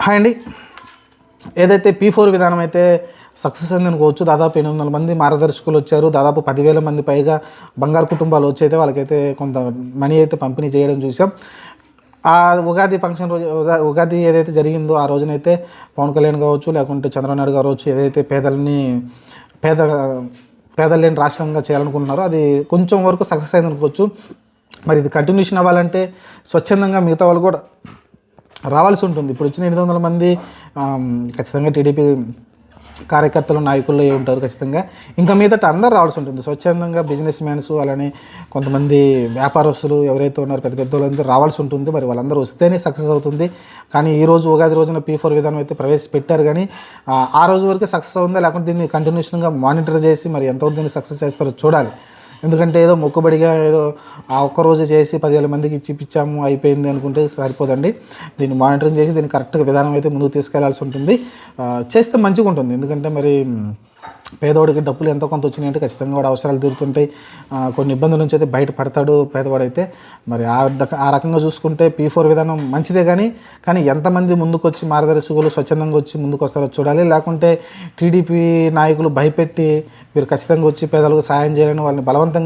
Hi అండి. ఏదైతే P four విధానం అయితే సక్సెస్ అయింది అనుకోవచ్చు దాదాపు ఎనిమిది వందల మంది మార్గదర్శకులు వచ్చారు దాదాపు పదివేల మంది పైగా బంగారు కుటుంబాలు వచ్చి అయితే వాళ్ళకైతే కొంత మనీ అయితే పంపిణీ చేయడం చూసాం ఆ ఉగాది ఫంక్షన్ రోజు ఉగా- ఉగాది ఏదైతే జరిగిందో ఆ రోజునైతే పవన్ కళ్యాణ్ కావచ్చు లేకుంటే చంద్రబాబు గారు కావచ్చు ఏదైతే పేదలని పేద పేదలు లేని రాష్ట్రంగా చేయాలనుకుంటున్నారో అది కొంచెం వరకు సక్సెస్ అయింది అనుకోవచ్చు. మరి ఇది కంటిన్యూషన్ అవ్వాలంటే స్వచ్ఛందంగా మిగతా వాళ్ళు కూడా రావాల్సి ఉంటుంది. ఇప్పుడు వచ్చిన ఎనిమిది వందల మంది ఖచ్చితంగా టీడీపీ కార్యకర్తలు నాయకుల్లో ఏ ఉంటారు ఖచ్చితంగా. ఇంకా మీదట అందరూ రావాల్సి ఉంటుంది. స్వచ్ఛందంగా బిజినెస్ మ్యాన్స్ అలానే కొంతమంది వ్యాపారస్తులు ఎవరైతే ఉన్నారో పెద్ద పెద్ద వాళ్ళందరూ రావాల్సి ఉంటుంది. మరి వాళ్ళందరూ వస్తేనే సక్సెస్ అవుతుంది. కానీ ఈ రోజు ఉగాది రోజున పీ ఫోర్ విధానం అయితే ప్రవేశపెట్టారు కానీ ఆ, ఆ రోజు వరకే సక్సెస్ అవుందా లేకుంటే దీన్ని కంటిన్యూషన్గా మానిటర్ చేసి మరి ఎంతవరకు దీన్ని సక్సెస్ చేస్తారో చూడాలి. ఎందుకంటే ఏదో మొక్కుబడిగా ఏదో ఆ ఒక్క రోజు చేసి పదివేల మందికి ఇచ్చి పిచ్చాము అయిపోయింది అనుకుంటే సరిపోదండి. దీన్ని మానిటరింగ్ చేసి దీన్ని కరెక్ట్గా విధానం అయితే ముందుకు తీసుకెళ్ళాల్సి ఉంటుంది. చేస్తే మంచిగా ఉంటుంది ఎందుకంటే మరి పేదవాడికి డబ్బులు ఎంతో కొంత వచ్చినాయంటే ఖచ్చితంగా వాడు అవసరాలు తీరుతుంటాయి. కొన్ని ఇబ్బందుల నుంచి అయితే బయట పడతాడు పేదవాడైతే. మరి ఆ ఆ రకంగా చూసుకుంటే పీ ఫోర్ విధానం మంచిదే కానీ కానీ ఎంతమంది ముందుకు వచ్చి మార్గదర్శకులు స్వచ్ఛందంగా వచ్చి ముందుకు వస్తారో చూడాలి. లేకుంటే టీడీపీ నాయకులు భయపెట్టి మీరు ఖచ్చితంగా వచ్చి పేదలకు సాయం చేయాలని వాళ్ళని బలవంతంగా